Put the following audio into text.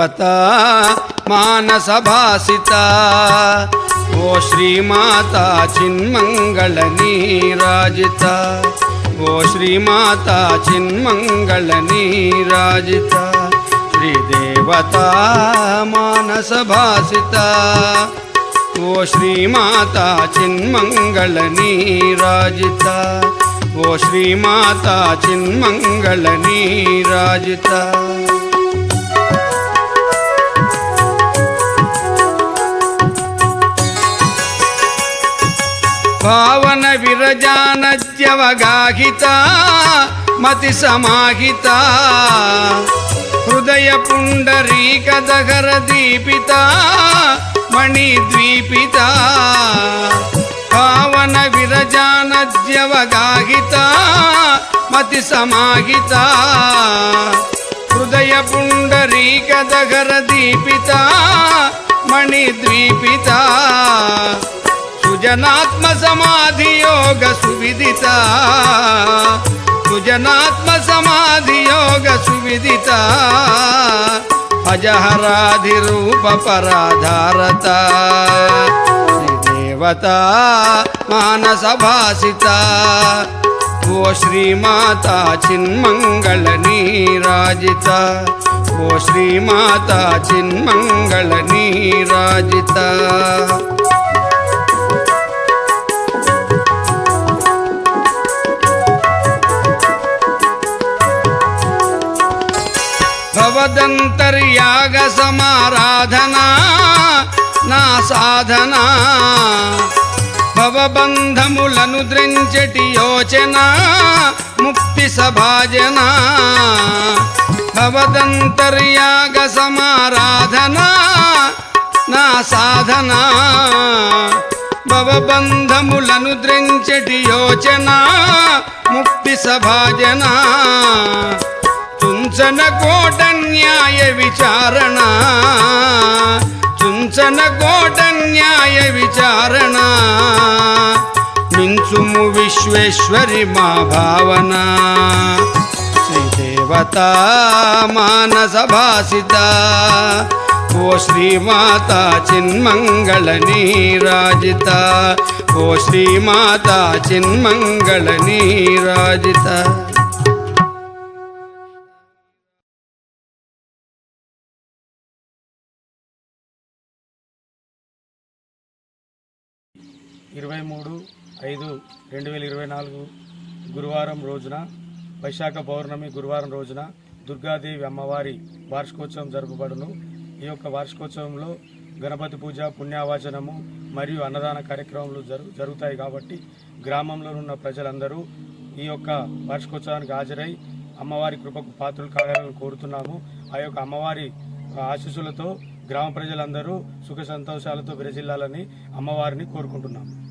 శ్రీదేవత మానసభాసిత. ఓ శ్రీమాత చిన్మంగళ నీరాజిత. ఓ శ్రీమాత చిన్మంగళ నీరాజిత. శ్రీదేవత మానసభాసిత. ఓ శ్రీమాత చిన్మంగళ నీరాజిత. ఓ శ్రీమాత చిన్మంగళ నీరాజిత. భావన మతి సమాహిత హృదయ పుండరీక దహర దీపిత మణిద్వీపిత పావన విరజానద్యవగాహిత మతి సమాహిత హృదయ పుండరీక దహర దీపిత మణిద్వీపిత సుజనాత్మ సమాధియో యోగ సువిదిత. సుజనాత్మ సమాధి యోగ సువిదిత. అజహరాధి రూప పరాధారత. శ్రీదేవత మానస భాసిత. ఓ శ్రీమాత చిన్మంగళ నీరాజిత. ఓ శ్రీమాత భవదంతర్యాగ సమారాధనా నా సాధన భవబంధములను ద్రించటి యోచన ముక్తి సభాజన భవదంతర్యాగ సమారాధనా నా సాధన భవబంధములను ద్రించటి యోచన ముక్తి సభాజనా చుంచన కోట న్యాయ విచారణ. చుంచన కోట న్యాయ విచారణ. మించుము విశ్వేశ్వరి మా భావన. శ్రీదేవత మానస భాసిత. ఓ శ్రీమాత చిన్మంగళ నీరాజిత. ఓ శ్రీమాత చిన్మంగళ నీరాజిత. ఇరవై మూడు ఐదు రెండు వేల ఇరవై నాలుగు గురువారం రోజున వైశాఖ పౌర్ణమి గురువారం రోజున దుర్గాదేవి అమ్మవారి వార్షికోత్సవం జరుపబడును. ఈ యొక్క వార్షికోత్సవంలో గణపతి పూజ పుణ్యావాచనము మరియు అన్నదాన కార్యక్రమాలు జరు జరుగుతాయి కాబట్టి గ్రామంలో ఉన్న ప్రజలందరూ ఈ యొక్క వార్షికోత్సవానికి హాజరై అమ్మవారి కృపకు పాత్రలు కావాలని కోరుతున్నాము. ఆ యొక్క అమ్మవారి ఆశీస్సులతో గ్రామ ప్రజలందరూ సుఖ సంతోషాలతో విరజిల్లాలని అమ్మవారిని కోరుకుంటున్నాము.